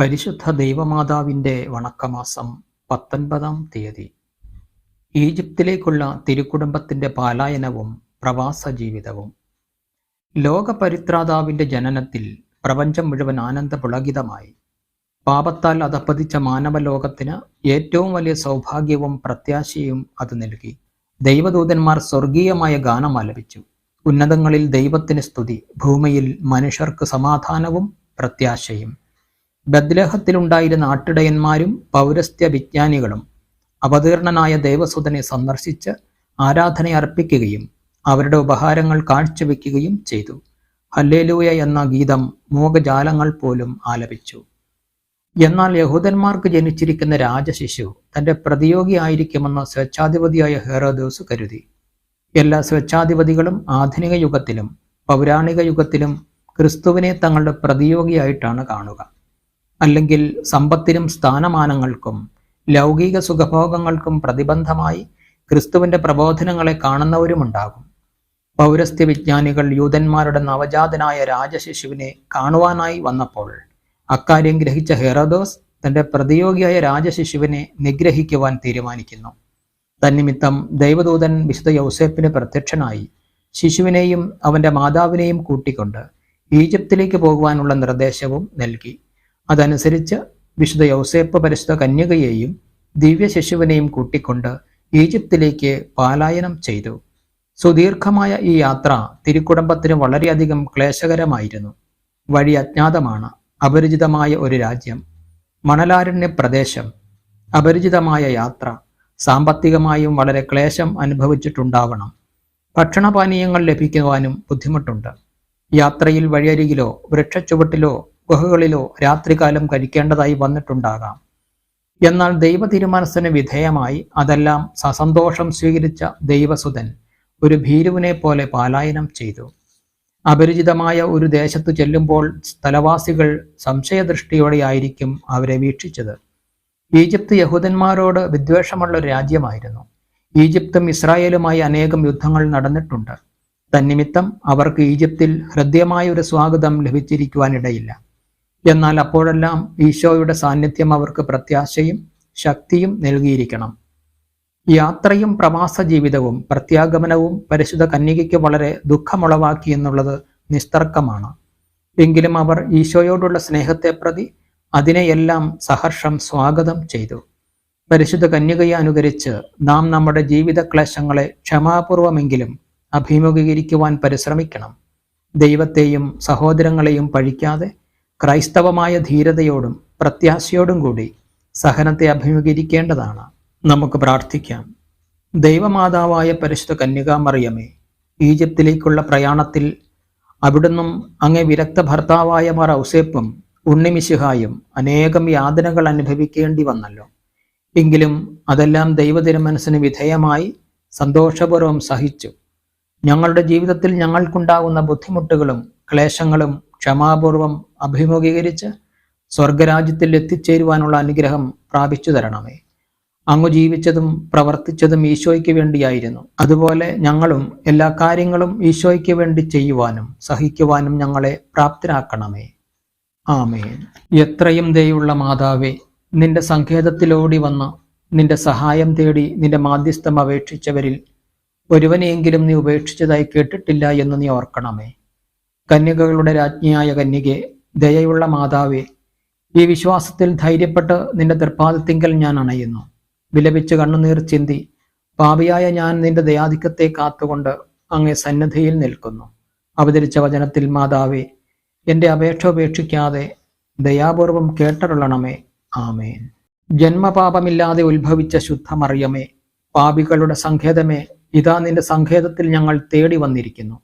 പരിശുദ്ധ ദൈവമാതാവിന്റെ വണക്കമാസം പത്തൊൻപതാം തീയതി. ഈജിപ്തിലേക്കുള്ള തിരുക്കുടുംബത്തിന്റെ പാലായനവും പ്രവാസ ജീവിതവും. ലോകപരിത്രാതാവിന്റെ ജനനത്തിൽ പ്രപഞ്ചം മുഴുവൻ ആനന്ദപുളകിതമായി. പാപത്താൽ അധപ്പതിച്ച മാനവലോകത്തിന് ഏറ്റവും വലിയ സൗഭാഗ്യവും പ്രത്യാശയും അത് നൽകി. ദൈവദൂതന്മാർ സ്വർഗീയമായ ഗാനം ആലപിച്ചു. ഉന്നതങ്ങളിൽ ദൈവത്തിന് സ്തുതി ഭൂമിയിൽ മനുഷ്യർക്ക് സമാധാനവും പ്രത്യാശയും. ബദ്ലഹത്തിലുണ്ടായിരുന്ന ആട്ടിടയന്മാരും പൗരസ്ത്യ വിജ്ഞാനികളും അവതീർണനായ ദേവസുതനെ സന്ദർശിച്ച് ആരാധന അർപ്പിക്കുകയും അവരുടെ ഉപഹാരങ്ങൾ കാഴ്ചവെക്കുകയും ചെയ്തു. ഹല്ലേലൂയ എന്ന ഗീതം മൂകജാലങ്ങൾ പോലും ആലപിച്ചു. എന്നാൽ യഹൂദന്മാർക്ക് ജനിച്ചിരിക്കുന്ന രാജശിശു തന്റെ പ്രതിയോഗിയായിരിക്കുമെന്ന് സ്വേച്ഛാധിപതിയായ ഹെറോദോസ് കരുതി. എല്ലാ സ്വേച്ഛാധിപതികളും ആധുനിക യുഗത്തിലും പൗരാണിക യുഗത്തിലും ക്രിസ്തുവിനെ തങ്ങളുടെ പ്രതിയോഗിയായിട്ടാണ് കാണുക. അല്ലെങ്കിൽ സമ്പത്തിനും സ്ഥാനമാനങ്ങൾക്കും ലൗകിക സുഖഭോഗങ്ങൾക്കും പ്രതിബന്ധമായി ക്രിസ്തുവിന്റെ പ്രബോധനങ്ങളെ കാണുന്നവരുമുണ്ടാകും. പൗരസ്ത്യ വിജ്ഞാനികൾ യൂതന്മാരുടെ നവജാതനായ രാജശിശുവിനെ കാണുവാനായി വന്നപ്പോൾ അക്കാര്യം ഗ്രഹിച്ച ഹെറോദോസ് തന്റെ പ്രതിയോഗിയായ രാജശിശുവിനെ നിഗ്രഹിക്കുവാൻ തീരുമാനിക്കുന്നു. തന്നിമിത്തം ദൈവദൂതൻ വിശുദ്ധ യൗസേപ്പിന് പ്രത്യക്ഷനായി ശിശുവിനെയും അവന്റെ മാതാവിനെയും കൂട്ടിക്കൊണ്ട് ഈജിപ്തിലേക്ക് പോകുവാനുള്ള നിർദ്ദേശവും നൽകി. അതനുസരിച്ച് വിശുദ്ധ യൗസേപ്പ് പരിശുദ്ധ കന്യകയെയും ദിവ്യ ശിശുവിനെയും കൂട്ടിക്കൊണ്ട് ഈജിപ്തിലേക്ക് പാലായനം ചെയ്തു. സുദീർഘമായ ഈ യാത്ര തിരുക്കുടുംബത്തിന് വളരെയധികം ക്ലേശകരമായിരുന്നു. വഴി അജ്ഞാതമാണ് അപരിചിതമായ ഒരു രാജ്യം മണലാരണ്യ പ്രദേശം. അപരിചിതമായ യാത്ര സാമ്പത്തികമായും വളരെ ക്ലേശം അനുഭവിച്ചിട്ടുണ്ടാവണം. ഭക്ഷണപാനീയങ്ങൾ ലഭിക്കുവാനും ബുദ്ധിമുട്ടുണ്ട്. യാത്രയിൽ വഴിയരികിലോ വൃക്ഷച്ചുവട്ടിലോ ഗുഹകളിലോ രാത്രികാലം കഴിക്കേണ്ടതായി വന്നിട്ടുണ്ടാകാം. എന്നാൽ ദൈവ തീരുമാനത്തിന് വിധേയമായി അതെല്ലാം സസന്തോഷം സ്വീകരിച്ച ദൈവസുതൻ ഒരു ഭീരുവിനെ പോലെ പാലായനം ചെയ്തു. അപരിചിതമായ ഒരു ദേശത്തു ചെല്ലുമ്പോൾ സ്ഥലവാസികൾ സംശയദൃഷ്ടിയോടെയായിരിക്കും അവരെ വീക്ഷിച്ചത്. ഈജിപ്ത് യഹൂദന്മാരോട് വിദ്വേഷമുള്ള ഒരു രാജ്യമായിരുന്നു. ഈജിപ്തും ഇസ്രായേലുമായി അനേകം യുദ്ധങ്ങൾ നടന്നിട്ടുണ്ട്. തന്നിമിത്തം അവർക്ക് ഈജിപ്തിൽ ഹൃദ്യമായ ഒരു സ്വാഗതം ലഭിച്ചിരിക്കുവാനിടയില്ല. എന്നാൽ അപ്പോഴെല്ലാം ഈശോയുടെ സാന്നിധ്യം അവർക്ക് പ്രത്യാശയും ശക്തിയും നൽകിയിരിക്കണം. യാത്രയും പ്രവാസ ജീവിതവും പ്രത്യാഗമനവും പരിശുദ്ധ കന്യകയ്ക്ക് വളരെ ദുഃഖമുളവാക്കി എന്നുള്ളത് നിസ്തർക്കമാണ്. എങ്കിലും അവർ ഈശോയോടുള്ള സ്നേഹത്തെ പ്രതി അതിനെയെല്ലാം സഹർഷം സ്വാഗതം ചെയ്തു. പരിശുദ്ധ കന്യകയെ അനുകരിച്ച് നാം നമ്മുടെ ജീവിത ക്ലേശങ്ങളെ ക്ഷമാപൂർവമെങ്കിലും അഭിമുഖീകരിക്കുവാൻ പരിശ്രമിക്കണം. ദൈവത്തെയും സഹോദരങ്ങളെയും പഴിക്കാതെ ക്രൈസ്തവമായ ധീരതയോടും പ്രത്യാശയോടും കൂടി സഹനത്തെ അഭിമുഖീകരിക്കേണ്ടതാണ്. നമുക്ക് പ്രാർത്ഥിക്കാം. ദൈവമാതാവായ പരിശുദ്ധ കന്യകാമറിയമേ ഈജിപ്തിലേക്കുള്ള പ്രയാണത്തിൽ അവിടുന്നും അങ്ങേ വിരക്ത ഭർത്താവായ മർ ഔസേപ്പും ഉണ്ണിമിശിഹായും അനേകം യാതനകൾ അനുഭവിക്കേണ്ടി വന്നല്ലോ. എങ്കിലും അതെല്ലാം ദൈവതിരുമനസ്സിന് വിധേയമായി സന്തോഷപൂർവം സഹിച്ചു. ഞങ്ങളുടെ ജീവിതത്തിൽ ഞങ്ങൾക്കുണ്ടാകുന്ന ബുദ്ധിമുട്ടുകളും ക്ലേശങ്ങളും ക്ഷമാപൂർവം അഭിമുഖീകരിച്ച് സ്വർഗരാജ്യത്തിൽ എത്തിച്ചേരുവാനുള്ള അനുഗ്രഹം പ്രാപിച്ചു തരണമേ. അങ്ങു ജീവിച്ചതും പ്രവർത്തിച്ചതും ഈശോയ്ക്ക് വേണ്ടിയായിരുന്നു. അതുപോലെ ഞങ്ങളും എല്ലാ കാര്യങ്ങളും ഈശോയ്ക്ക് വേണ്ടി ചെയ്യുവാനും സഹിക്കുവാനും ഞങ്ങളെ പ്രാപ്തരാക്കണമേ. ആമേൻ. എത്രയും ദയുള്ള മാതാവേ നിന്റെ സങ്കേതത്തിലോടി വന്ന് നിന്റെ സഹായം തേടി നിന്റെ മാധ്യസ്ഥം അപേക്ഷിച്ചവരിൽ ഒരുവനെയെങ്കിലും നീ ഉപേക്ഷിച്ചതായി കേട്ടിട്ടില്ല എന്ന് നീ ഓർക്കണമേ. കന്യകകളുടെ രാജ്ഞിയായ കന്യകെ ദയയുള്ള മാതാവേ ഈ വിശ്വാസത്തിൽ ധൈര്യപ്പെട്ട് നിന്റെ ദർഭാദത്തിങ്കൽ ഞാൻ അണയുന്നു. വിലപിച്ച് കണ്ണുനീർ ചിന്തി പാപിയായ ഞാൻ നിന്റെ ദയാധിക്യത്തെ കാത്തുകൊണ്ട് അങ്ങേ സന്നദ്ധിയിൽ നിൽക്കുന്നു. അവതരിച്ച വചനത്തിൽ മാതാവേ എന്റെ അപേക്ഷ ഉപേക്ഷിക്കാതെ ദയാപൂർവം കേട്ടരുളണമേ. ആമേൻ. ജന്മപാപമില്ലാതെ ഉത്ഭവിച്ച ശുദ്ധമറിയമേ പാപികളുടെ സങ്കേതമേ ഇതാ നിന്റെ സങ്കേതത്തിൽ ഞങ്ങൾ തേടി വന്നിരിക്കുന്നു.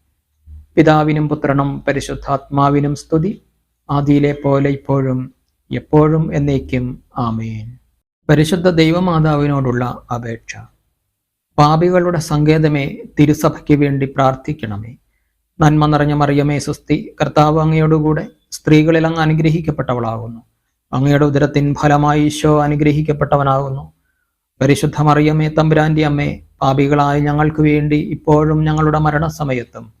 പിതാവിനും പുത്രനും പരിശുദ്ധാത്മാവിനും സ്തുതി. ആദിയിലെ പോലെ ഇപ്പോഴും എപ്പോഴും എന്നേക്കും ആമേൻ. പരിശുദ്ധ ദൈവമാതാവിനോടുള്ള അപേക്ഷ. പാപികളുടെ സങ്കേതമേ തിരുസഭയ്ക്ക് വേണ്ടി പ്രാർത്ഥിക്കണമേ. നന്മ നിറഞ്ഞ മറിയമേ സുസ്തി കർത്താവ് അങ്ങയോടുകൂടെ സ്ത്രീകളിൽ അങ്ങ് അനുഗ്രഹിക്കപ്പെട്ടവളാകുന്നു. അങ്ങയുടെ ഉദരത്തിൻ ഫലമായി ഈശോ അനുഗ്രഹിക്കപ്പെട്ടവനാകുന്നു. പരിശുദ്ധ മറിയമേ തമ്പുരാന്റെ അമ്മേ പാപികളായ ഞങ്ങൾക്ക് വേണ്ടി ഇപ്പോഴും ഞങ്ങളുടെ മരണസമയത്തും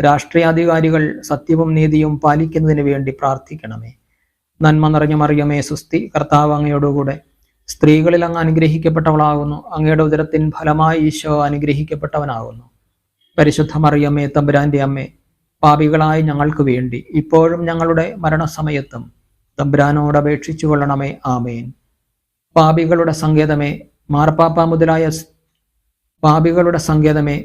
രാഷ്ട്രീയാധികാരികൾ സത്യവും നീതിയും പാലിക്കുന്നതിന് വേണ്ടി പ്രാർത്ഥിക്കണമേ. നന്മ നിറഞ്ഞ മറിയമേ സുസ്തി കർത്താവ് അങ്ങയോടുകൂടെ. സ്ത്രീകളിൽ അങ്ങ് അനുഗ്രഹിക്കപ്പെട്ടവളാകുന്നു. അങ്ങയുടെ ഉദരത്തിൻ ഫലമായി ഈശോ അനുഗ്രഹിക്കപ്പെട്ടവനാകുന്നു. പരിശുദ്ധ മറിയമ്മേ തമ്പുരാന്റെ അമ്മേ പാപികളായ ഞങ്ങൾക്ക് വേണ്ടി ഇപ്പോഴും ഞങ്ങളുടെ മരണസമയത്തും തമ്പുരാനോട് അപേക്ഷിച്ചു കൊള്ളണമേ. ആമേൻ. പാപികളുടെ സങ്കേതമേ മാർപ്പാപ്പ മുതലായ പാപികളുടെ സങ്കേതമേ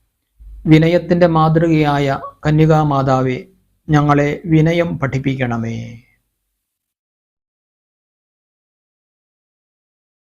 വിനയത്തിന്റെ മാതൃകയായ കന്യകാമാതാവെ ഞങ്ങളെ വിനയം പഠിപ്പിക്കണമേ.